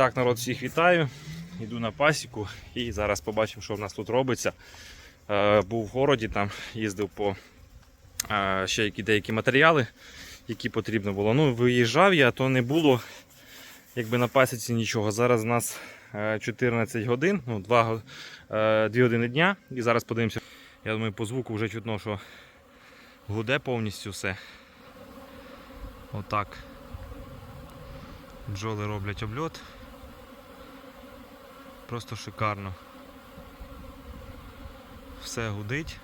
Так, народ, всіх вітаю. Йду на пасіку і зараз побачимо, що в нас тут робиться. Е, був в городі, там їздив по е, ще які деякі матеріали, які потрібно було. Ну, виїжджав я, то не було якби на пасіці нічого. Зараз у нас е, 14 годин, ну, 2, е, 2 години дня. І зараз подивимося. Я думаю, по звуку вже чутно, що гуде повністю все. Отак. Бджоли роблять обльот. Просто шикарно. Все гудить.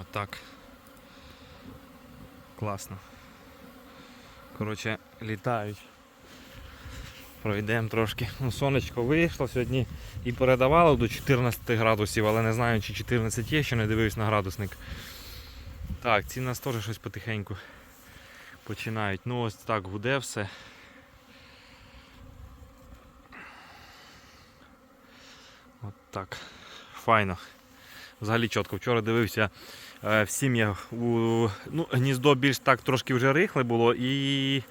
Отак. Класно. Коротше, літають. Пройдемо трошки. Ну, сонечко вийшло сьогодні і передавало до 14 градусів, але не знаю, чи 14 є, ще не дивився на градусник. Так, ці нас теж щось потихеньку починають. Ну ось так гуде все. Так. Файно. Взагалі чітко. Вчора дивився е, в сім'ях ну, гніздо більш так трошки вже рихле було і.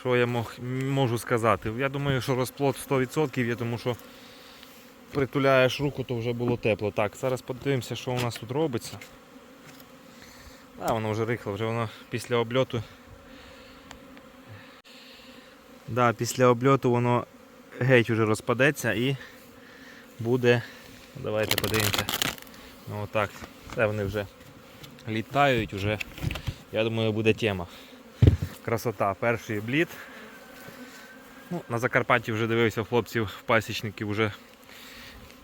Що я мог, можу сказати? Я думаю, що розплод 100% є, тому що притуляєш руку, то вже було тепло. Так, зараз подивимося, що у нас тут робиться. А, воно вже рихло, вже воно після обльоту. Да, після обльоту воно геть уже розпадеться і буде. Давайте подивимося. Ну отак. Це вони вже літають, вже. Я думаю, буде тема. Красота, перший обліт. Ну, на Закарпатті вже дивився хлопців, пасічників вже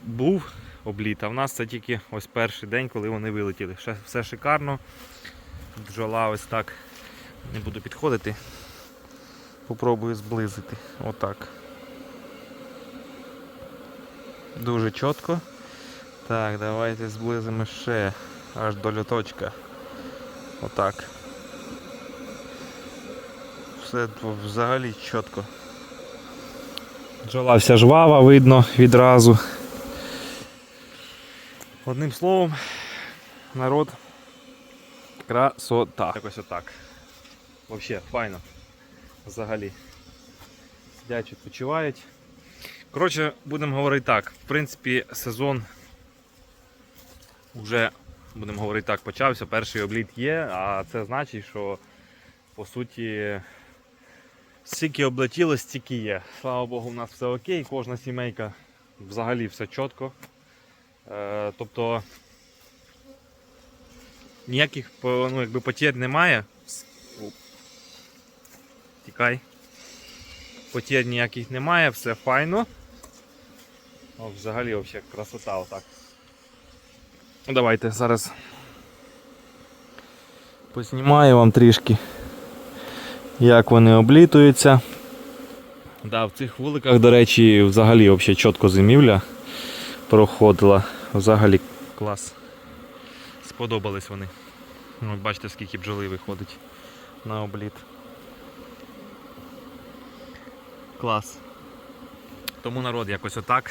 був обліт, а в нас це тільки ось перший день, коли вони вилетіли. Ще все шикарно. Бджола ось так. Не буду підходити. Попробую зблизити. Отак. Дуже чітко. Так, давайте зблизимо ще аж до льоточка. Отак. Все взагалі чітко. Бджола вся жвава, видно відразу. Одним словом, народ красота. Якось отак. Взагалі, файно. Взагалі. Сидять, відпочивають. Коротше, будемо говорити так. В принципі, сезон вже, будемо говорити так, почався. Перший обліт є, а це значить, що по суті стільки облетіло, стільки є. Слава Богу, у нас все окей, кожна сімейка взагалі все чітко. Е, тобто ніяких ну, якби, потерь немає. Тікай. Потерь ніяких немає, все файно. О, взагалі взагалі красота отак. Ну, Давайте зараз познімаю вам трішки, як вони облітуються. Да, в цих вуликах, до речі, взагалі взагалі чітко зимівля проходила. Взагалі клас. Сподобались вони. От бачите, скільки бджоли виходить на обліт. Клас. Тому народ якось отак.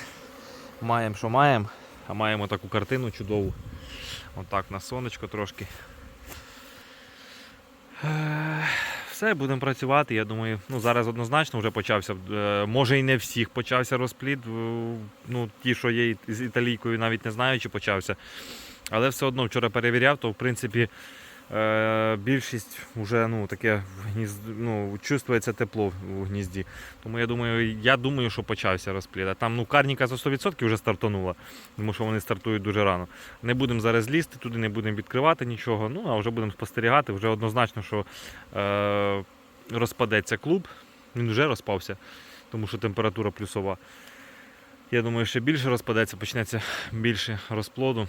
Маємо, що маємо, а маємо таку картину чудову. Отак на сонечко трошки. Все, будемо працювати. Я думаю, ну зараз однозначно вже почався. е, Може і не всіх почався розплід. е, Ну, ті, що є з італійкою, навіть не знаю, чи почався. Але все одно вчора перевіряв, то в принципі більшість вже ну, таке в гнізд, ну, чувствується тепло у гнізді. Тому я думаю, я думаю, що почався розплід. А там ну, карніка за 100% вже стартанула, тому що вони стартують дуже рано. Не будемо зараз лізти, туди не будемо відкривати нічого, ну а вже будемо спостерігати. Вже однозначно, що е, розпадеться клуб. Він вже розпався, тому що температура плюсова. Я думаю, ще більше розпадеться, почнеться більше розплоду.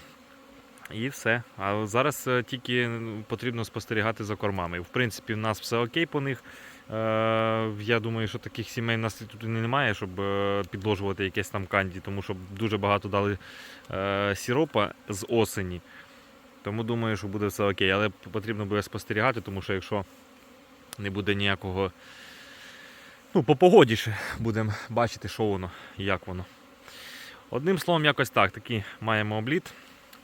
І все. А зараз е, тільки ну, потрібно спостерігати за кормами. В принципі, в нас все окей по них. Е, я думаю, що таких сімей в нас тут немає, щоб е, підложувати якесь там канді, тому що дуже багато дали е, сіропа з осені. Тому думаю, що буде все окей. Але потрібно буде спостерігати, тому що якщо не буде ніякого. Ну, по погоді ще будемо бачити, що воно і як воно. Одним словом, якось так. Такий маємо обліт.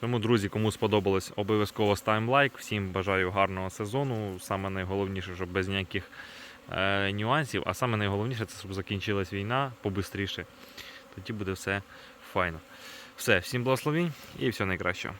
Тому, друзі, кому сподобалось, обов'язково ставимо лайк. Всім бажаю гарного сезону. Саме найголовніше, щоб без ніяких е, нюансів, а саме найголовніше це щоб закінчилась війна побистріше. Тоді буде все файно. Все, всім благословінь і всього найкращого.